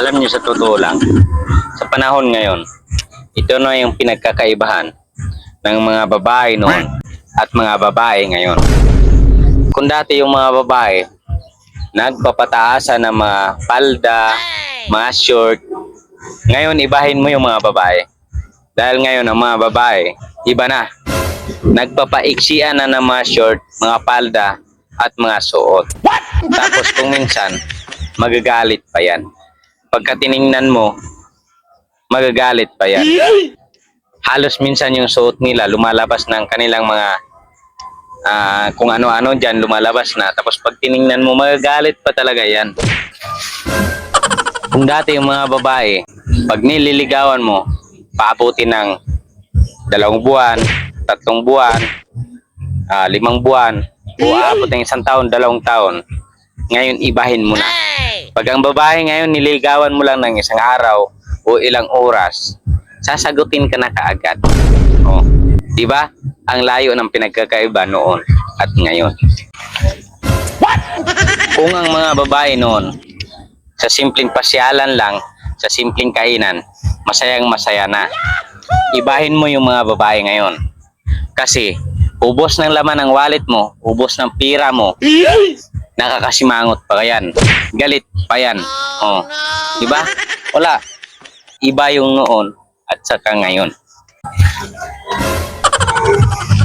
Alam niyo sa totoo lang, sa panahon ngayon, ito na yung pinagkakaibahan ng mga babae noon at mga babae ngayon. Kung dati yung mga babae, nagpapataasan ng mga palda, mga short, ngayon ibahin mo yung mga babae. Dahil ngayon ang mga babae, iba na. Nagpapaiksian na ng mga short, mga palda, at mga suot. Tapos kung minsan, magagalit pa yan. Pagka tiningnan mo, magagalit pa yan. Halos minsan yung suot nila lumalabas ng kanilang mga ah, kung ano-ano dyan lumalabas na. Tapos pag tiningnan mo, magagalit pa talaga yan. Kung dati yung mga babae, pag nililigawan mo, paabuti ng dalawang buwan, tatlong buwan, ah, limang buwan, o aabot ng isang taon, dalawang taon, ngayon ibahin mo na. Pag ang babae ngayon niligawan mo lang ng isang araw o ilang oras, sasagutin ka na kaagad. Oh, 'di ba? Ang layo ng pinagkakaiba noon at ngayon. Kung ang mga babae noon sa simpleng pasyalan lang, sa simpleng kainan, masayang masaya na. Ibahin mo yung mga babae ngayon. Kasi ubos ng laman ng wallet mo, ubos ng pira mo, nakakasimangot pa yan. Galit pa yan. Oh. Di ba? Wala. Iba yung noon at saka ngayon.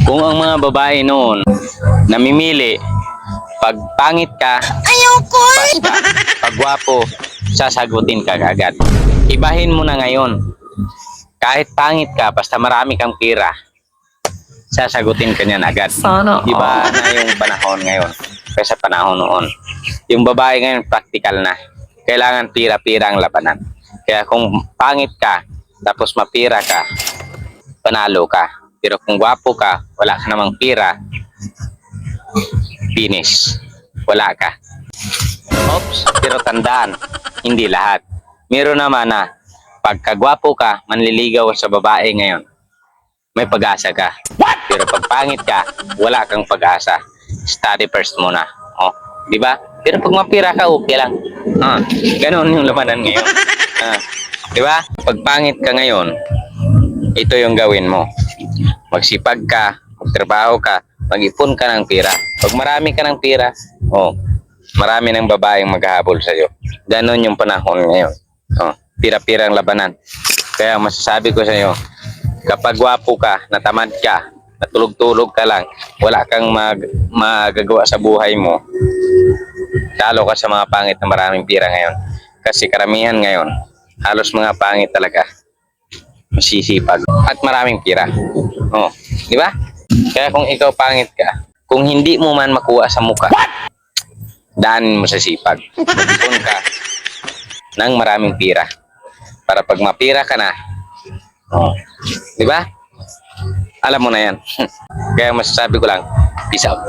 Kung ang mga babae noon namimili, pag pangit ka, Ayoko! basta. Pag gwapo, sasagutin ka agad. Ibahin mo na ngayon. Kahit pangit ka, basta marami kang pira, sasagutin ka niyan agad. Sana Iba na yung panahon ngayon kaysa panahon noon. Yung babae ngayon practical na. Kailangan pira-pira ang labanan. Kaya kung pangit ka, tapos mapira ka, panalo ka. Pero kung gwapo ka, wala ka namang pira, finish. Wala ka. Oops, pero tandaan, hindi lahat. Meron naman na pagkagwapo ka, manliligaw sa babae ngayon, may pag-asa ka. Pero pag pangit ka, wala kang pag-asa. Study first muna. Oh, di ba? Pero pag mapira ka, okay lang. Ah, ganun yung lamanan ngayon. Ah, di ba? Pag pangit ka ngayon, ito yung gawin mo. Magsipag ka, magtrabaho ka, mag-ipon ka ng pira. Pag marami ka ng pira, oh, marami ng babaeng maghahabol sa iyo. Ganon yung panahon ngayon. Oh, pira-pira ang labanan. Kaya masasabi ko sa iyo, kapag gwapo ka, natamad ka, natulog-tulog ka lang, wala kang mag magagawa sa buhay mo, talo ka sa mga pangit na maraming pira ngayon. Kasi karamihan ngayon, halos mga pangit talaga, masisipag at maraming pira. Oh, di ba? Kaya kung ikaw pangit ka, kung hindi mo man makuha sa muka, daanin mo sa sipag. Mag-ipon ka ng maraming pira. Para pag mapira ka na, oh, di ba? Alam mo na yan. Kaya masasabi ko lang, peace out.